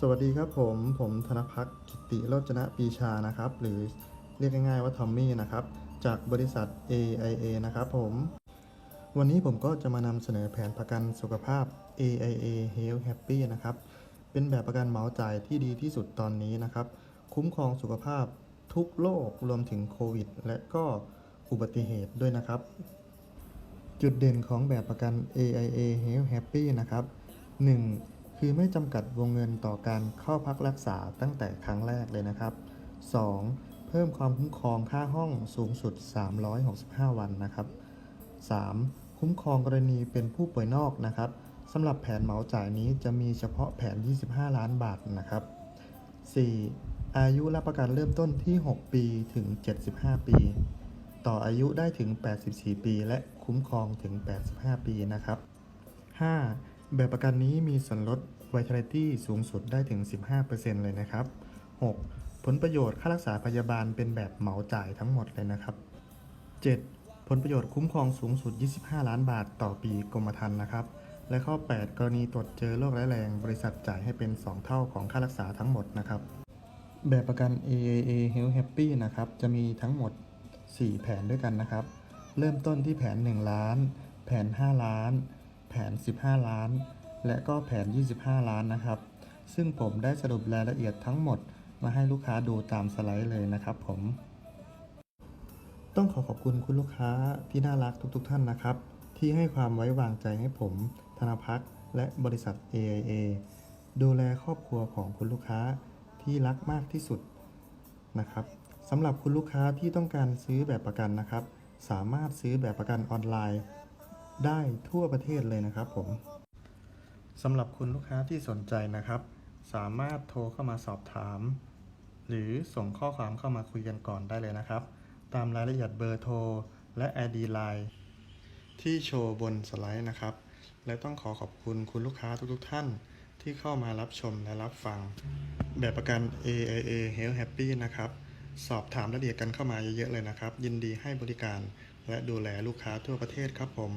สวัสดีครับผม ผมธนพัฒน์กิติโรจนะปีชานะครับ หรือเรียกง่ายๆว่าทอมมี่นะครับ จากบริษัท AIA นะครับผม วันนี้ผมก็จะมานำเสนอแผนประกันสุขภาพ AIA Health Happy นะครับ เป็นแบบประกันเหมาจ่ายที่ดีที่สุดตอนนี้นะครับ คุ้มครองสุขภาพทุกโรครวมถึงโควิด และก็อุบัติเหตุด้วยนะครับ จุดเด่นของแบบประกัน AIA Health Happy นะครับ 1. คือไม่จำกัดวงเงินต่อการเข้าพักรักษาตั้งแต่ครั้งแรกเลยนะครับ 2. เพิ่มความคุ้มครองค่าห้องสูงสุด 365 วันนะครับ 3. คุ้มครองกรณีเป็นผู้ป่วยนอกนะครับสำหรับแผนเหมาจ่ายนี้จะมีเฉพาะแผน 25 ล้านบาทนะครับ 4. อายุรับประกันเริ่มต้นที่ 6 ปีถึง 75 ปี ต่ออายุได้ถึง 84 ปี และคุ้มครองถึง 85 ปีนะครับ 5. แบบประกันนี้มีส่วนลด Vitality สูงสุดได้ถึง 15%เลยนะครับ 6. ผลประโยชน์ค่ารักษาพยาบาลเป็นแบบเหมาจ่ายทั้งหมดเลยนะครับ 7. ผลประโยชน์คุ้มครองสูงสุด 25 ล้านบาทต่อปีกรมธรรม์นะครับ และข้อ 8 กรณีตรวจเจอโรคร้ายแรง บริษัทจ่ายให้เป็น 2 เท่าของค่ารักษาทั้งหมดนะครับ แบบประกัน AAA Health Happy นะครับ จะมีทั้งหมด 4 แผนด้วยกันนะครับ เริ่มต้นที่แผน 1 ล้าน แผน 5 ล้าน แผน 15 ล้าน และก็แผน 25 ล้านนะครับ ซึ่งผมได้สรุปรายละเอียดทั้งหมดมาให้ลูกค้าดูตามสไลด์เลยนะครับผม ต้องขอขอบคุณคุณลูกค้าที่น่ารักทุกๆทท่านนะครับ ที่ให้ความไว้วางใจให้ผม ธนพัฒน์และบริษัท AIA ดูแลครอบครัวของคุณลูกค้าที่รักมากที่สุดนะครับสำหรับคุณลูกค้าที่ต้องการซื้อแบบประกันนะครับ สามารถซื้อแบบประกันออนไลน์ ได้ทั่วประเทศเลยนะครับผมสำหรับคุณลูกค้าที่สนใจนะครับ สามารถโทรเข้ามาสอบถาม หรือส่งข้อความเข้ามาคุยกันก่อนได้เลยนะครับ ตามรายละเอียดเบอร์โทร และ ID Line ที่โชว์บนสไลด์นะครับ และต้องขอขอบคุณคุณลูกค้าทุกๆท่านที่เข้ามารับชมและรับฟัง แบบประกัน AIA Health Happy นะครับ สอบถามรายละเอียดกันเข้ามาเยอะๆเลยนะครับ ยินดีให้บริการและดูแลลูกค้าทั่วประเทศครับผม